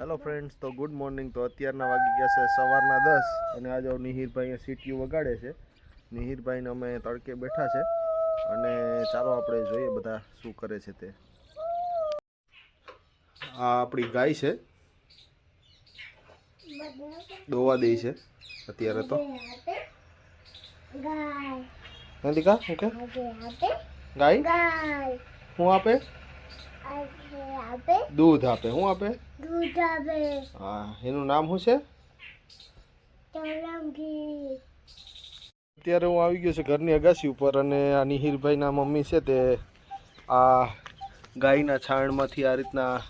Hello friends તો good morning તો અત્યારના વાગી ગયા છે સવારના દસ અને આજે નિહિરભાઈ સીટીઓ વગાડે છે. નિહિરભાઈને અમે તડકે બેઠા છે અને ચાલો આપણે જોઈએ બધા શું કરે છે તે. આ આપણી ગાય છે. દોવા દે છે અત્યારે તો. ગાય. ગાય. ગાય? આપે? આપે. દૂધ આપે. શું આપે? દૂધ આપે. હા. એનું નામ શું છે? અત્યારે હું આવી ગયો છું ઘરની અગાસી ઉપર અને આ નિહિરભાઈના મમ્મી છે તે આ ગાયના છાણમાંથી આ રીતના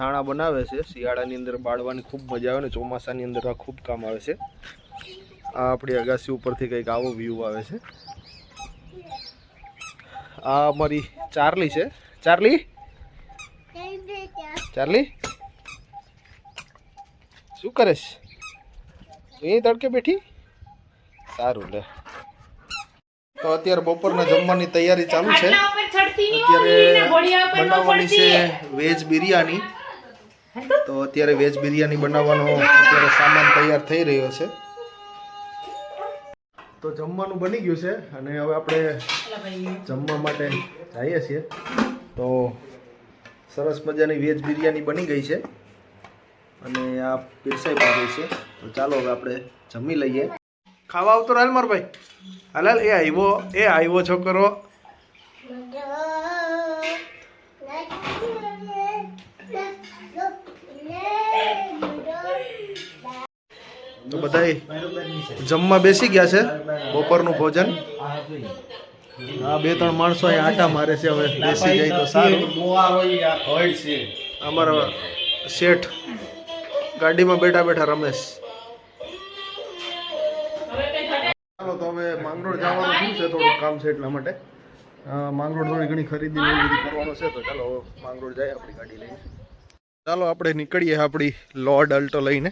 છાણા બનાવે છે. શિયાળાની અંદર બાળવાની ખૂબ મજા આવે ને ચોમાસાની અંદર આ ખૂબ કામ આવે છે. આ આપણી અગાસી ઉપરથી કંઈક આવો વ્યૂ આવે છે. આ અમારી ચાર્લી છે. ચાર્લી? ચાર્લી શું કરેશ? એ તડકે બેઠી? સારું લે. તો અત્યારે બપોરના જમવાની તૈયારી ચાલુ છે. અત્યારે બનાવવાની છે વેજ બિરયાની. તો અત્યારે વેજ બિરયાની બનાવવાનો અત્યારે સામાન તૈયાર થઈ રહ્યો છે. તો જમવાનું બની ગયું છે અને હવે આપણે જમવા માટે જઈએ છીએ. તો સરસ મજાની વેજ બિરયાની બની ગઈ છે. અને આ પીરસાઈ પણ છે. તો ચાલો હવે આપણે જમી લઈએ. ખાવા આવતો હાલ માર ભાઈ. હાલ એ આવ્યો એ આવ્યો છોકરો. તો બધા જમવા બેસી ગયા છે બપોરનું ભોજન. હા બે ત્રણ માણસો અહીં આટા મારે છે હવે બેસી જાય તો સારું. અમારા શેઠ ગાડીમાં બેઠા બેઠા રમેશ. ચાલો તો હવે માંગરોળ જવાનું શું છે થોડું કામ છે એટલા માટે. માંગરોળ થોડી ઘણી ખરીદી ને એવું કરવાનું છે તો ચાલો માંગરોળ જાય આપણી ગાડી લઈને. ચાલો આપણે નીકળીએ આપણી લોર્ડ અલ્ટો લઈને.